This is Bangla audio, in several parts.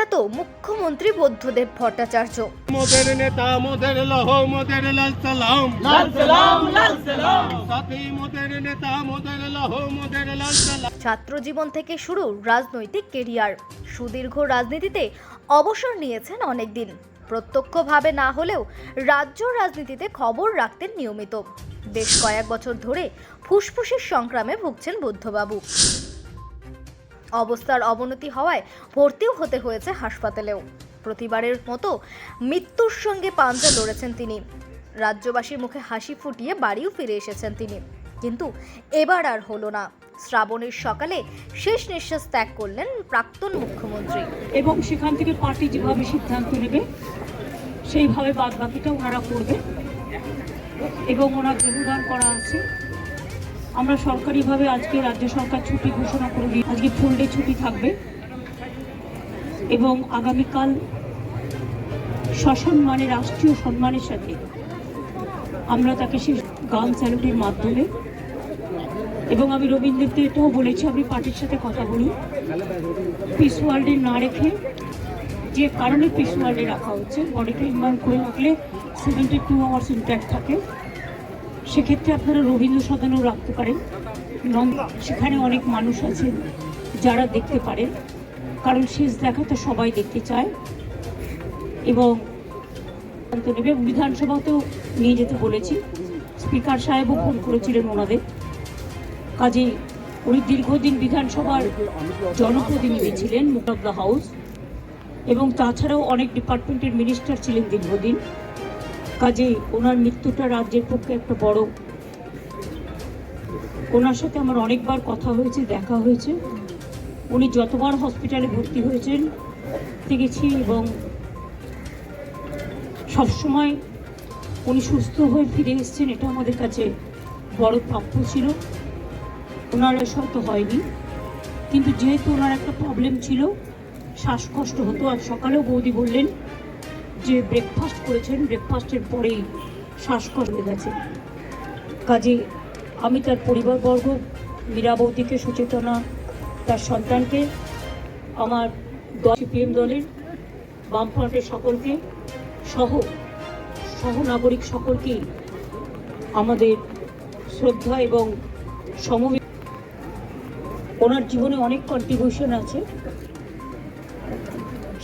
প্রয়াত মুখ্যমন্ত্রী বুদ্ধদেব ভট্টাচার্য। মোদের নেতা মোদের লহ মোদের লাল সালাম। লাল সালাম লাল সালাম। সাথী মোদের নেতা মোদের লহ মোদের লাল সালাম। ছাত্র জীবন থেকে শুরু রাজনৈতিক কেরিয়ার। সুদীর্ঘ রাজনীতিতে অবসর নিয়েছেন অনেকদিন। প্রত্যক্ষভাবে না হলেও রাজ্য রাজনীতিতে খবর রাখতেন নিয়মিত। বেশ কয়েক বছর ধরে ফুসফুসের সংক্রামে ভুগছেন বুদ্ধবাবু। অবস্থার অবনতি হওয়ায় ভর্তিও হতে হয়েছে হাসপাতালেও। প্রতিবারের মতো মৃত্যুর সঙ্গে পাঞ্জা লড়েছেন তিনি। রাজ্যবাসীর মুখে হাসি ফুটিয়ে বাড়িও ফিরে এসেছেন তিনি। কিন্তু এবার আর হলো না। শ্রাবণের সকালে শেষ নিঃশ্বাস ত্যাগ করলেন প্রাক্তন মুখ্যমন্ত্রী। এবং সেখান থেকে পার্টি যেভাবে সিদ্ধান্ত নেবে, সেইভাবে বাদ বাকিটা ওনারা করবে এবং ওনার দেহদান করা আছে। আমরা সরকারিভাবে আজকে রাজ্য সরকার ছুটি ঘোষণা করে দিই আজকে ফুল ডে ছুটি থাকবে। এবং আগামীকাল সসম্মানে, রাষ্ট্রীয় সম্মানের সাথে আমরা তাকে সে গান স্যালুটের মাধ্যমে এবং আমি রবীন্দ্রকে এটাও বলেছি আমি পার্টির সাথে কথা বলি পিস ওয়ার্ল্ডে না রেখে যে কারণে পিস ওয়ার্ল্ডে রাখা হচ্ছে বডিকে ইনভার্ট করে রাখলে সেভেন্টি টু আওয়ার্স ইন্ট্যাক্ট থাকে। সেক্ষেত্রে আপনারা রবীন্দ্র সদনও রাখতে পারেন সেখানে অনেক মানুষ আছেন যারা দেখতে পারেন। কারণ শেষ দেখা তো সবাই দেখতে চায়। এবং বিধানসভাতেও নিয়ে যেতে বলেছি। স্পিকার সাহেবও ফোন করেছিলেন ওনাদের। কাজেই উনি দীর্ঘদিন বিধানসভার জনপ্রতিনিধি ছিলেন মুখ অফ দ্য হাউস। এবং তাছাড়াও অনেক ডিপার্টমেন্টের মিনিস্টার ছিলেন দীর্ঘদিন। কাজেই ওনার মৃত্যুটা রাজ্যের পক্ষে একটা বড় ওনার সাথে আমার অনেকবার কথা হয়েছে, দেখা হয়েছে। উনি যতবার হসপিটালে ভর্তি হয়েছেন দেখেছি এবং সবসময় উনি সুস্থ হয়ে ফিরে এসেছেন, এটা আমাদের কাছে বড় প্রাপ্য ছিল। ওনার হয়তো হয়নি। কিন্তু যেহেতু ওনার একটা প্রবলেম ছিল, শ্বাসকষ্ট হতো। আর সকালেও বৌদি বললেন যে ব্রেকফাস্ট করেছেন ব্রেকফাস্টের পরেই শ্বাসকষ্ট হয়ে গেছে। কাজে আমি তার পরিবারবর্গ মীরা বৌদিকে সুচেতনা, তার সন্তানকে, আমার সিপিএম দলের বামফ্রন্টের সকলকে সহ সহনাগরিক সকলকেই আমাদের শ্রদ্ধা এবং সমবেত ওনার জীবনে অনেক কন্ট্রিবিউশন আছে।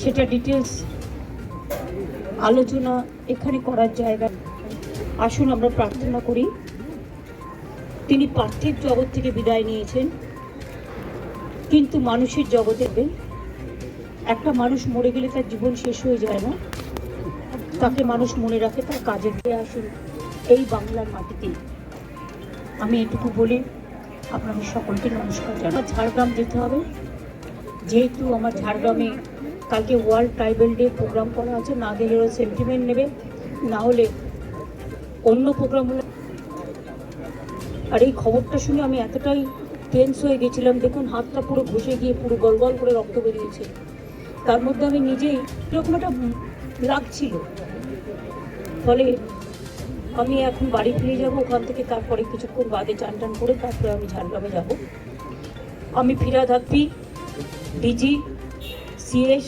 সেটা ডিটেলস আলোচনা এখানে করার জায়গা। আসুন আমরা প্রার্থনা করি। তিনি পার্থিব জগৎ থেকে বিদায় নিয়েছেন। কিন্তু মানুষের জগতে একটা মানুষ মরে গেলে তার জীবন শেষ হয়ে যায় না। তাকে মানুষ মনে রাখে, তার কাজে দিয়ে আসুন। এই বাংলার মাটিতে। আমি এটুকু বলে, আপনাদের সকলকে নমস্কার জানাই। ঝাড়গ্রাম যেতে হবে। যেহেতু আমার ঝাড়গ্রামে কালকে ওয়ার্ল্ড ট্রাইবেল ডে প্রোগ্রাম করা আছে। না গেলে ওরা সেন্টিমেন্ট নেবে। না হলে অন্য প্রোগ্রাম হলে আর এই খবরটা শুনে আমি এতটাই টেন্স হয়ে গেছিলাম। দেখুন, হাতটা পুরো ঘষে গিয়ে পুরো গল গল করে রক্ত বেরিয়েছে। তার মধ্যে আমি নিজেই এরকম একটা লাগছিল। ফলে আমি এখন বাড়ি ফিরে যাব, ওখান থেকে তারপরে কিছুক্ষণ বাদে চান টান করে তারপরে আমি ঝাড়গ্রামে যাব। আমি ফিরাদ হাপ্পি ডিজি সিএস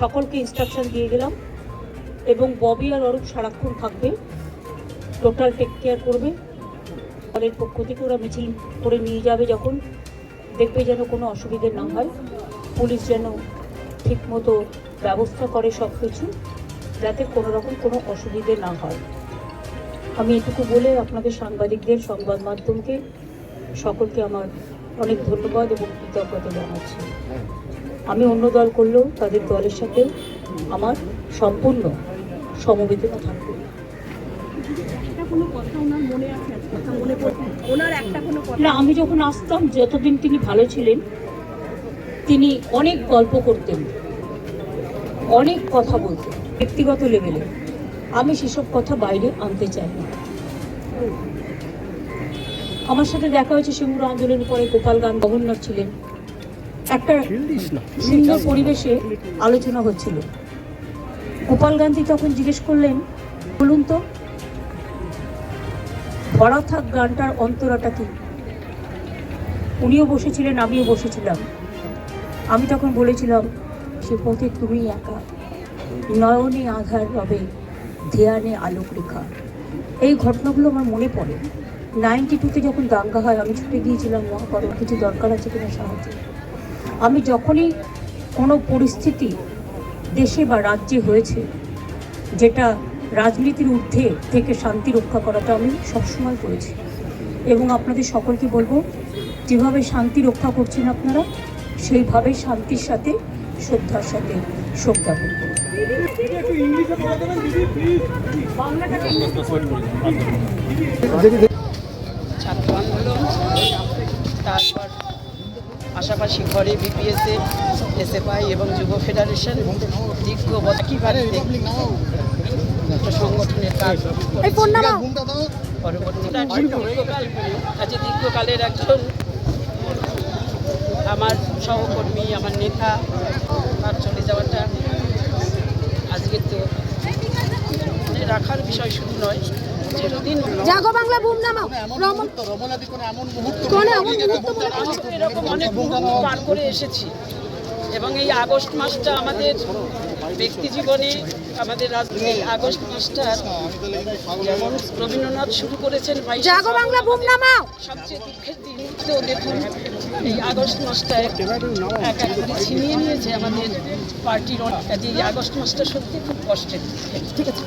সকলকে ইনস্ট্রাকশন দিয়ে গেলাম এবং ববি আর অরূপ সারাক্ষণ থাকবে। টোটাল টেক কেয়ার করবে। দলের পক্ষ থেকে ওরা মিছিল করে নিয়ে যাবে যখন। দেখবে যেন কোনো অসুবিধে না হয়। পুলিশ যেন ঠিকমতো ব্যবস্থা করে সব কিছু যাতে কোনো রকম কোনো অসুবিধে না হয়। আমি এটুকু বলে আপনাদের সাংবাদিকদের সংবাদ মাধ্যমকে সকলকে আমার অনেক ধন্যবাদ এবং কৃতজ্ঞতা জানাচ্ছি। আমি অন্য দল করলেও তাদের দলের সাথে আমার সম্পূর্ণ সমবেদনা থাকবে। না আমি যখন আসতাম যতদিন তিনি ভালো ছিলেন তিনি অনেক গল্প করতেন অনেক কথা বলতেন ব্যক্তিগত লেভেলে। আমি সেসব কথা বাইরে আনতে চাই না। আমার সাথে দেখা হয়েছে সিঙ্গুর আন্দোলনের পরে গোপাল গান গভর্নর ছিলেন। একটা সুন্দর পরিবেশে আলোচনা হচ্ছিল। গোপাল গান্ধী তখন জিজ্ঞেস করলেন, বলুন তো ভরা থাক গানটার অন্তরাটা কি? উনিও বসেছিলেন, আমিও বসেছিলাম। আমি তখন বলেছিলাম, সে পথে তুমি একা। নয়নে আধার রবে, ধ্যানে আলোক রেখা। এই ঘটনাগুলো আমার মনে পড়ে। নাইনটি টুতে যখন দাঙ্গা হয়, আমি ছুটে গিয়েছিলাম, মহাকরণ, কিছু দরকার আছে কিনা সাহায্য আমি যখনই কোনো পরিস্থিতি দেশে বা রাজ্যে হয়েছে যেটা রাজনীতির ঊর্ধ্বে থেকে শান্তি রক্ষা করাটা আমি সবসময় করেছি। এবং আপনাদের সকলকে বলব যেভাবে শান্তি রক্ষা করছেন আপনারা সেইভাবে শান্তির সাথে শ্রদ্ধার সাথে শোক জ্ঞাপন করুন ছাত্র আন্দোলন তারপর পাশাপাশি ঘরে বিপিএসএ এসএফআই এবং যুব ফেডারেশন দীর্ঘ একটা সংগঠনের কাজ পরবর্তী দীর্ঘকালের একজন আমার সহকর্মী আমার নেতা তার চলে যাওয়াটা আজকে তো মানে রাখার বিষয় শুধু নয় জাগো বাংলা বুম নামাও। রমন কোনে এমন মুহূর্ত মনে আমি এরকম অনেক মুহূর্ত পার করে এসেছি। এবং এই আগস্ট মাসটা আমাদের ব্যক্তি জীবনে আমাদের রাজনীতি এই আগস্ট মাসটা যেমন রবীন্দ্রনাথ শুরু করেছেন সবচেয়ে দুঃখের দিন তো দেখুন এই আগস্ট এক করে ছিনিয়ে নিয়েছে আমাদের পার্টির কাজে এই আগস্ট মাসটা সত্যি খুব কষ্টের ঠিক আছে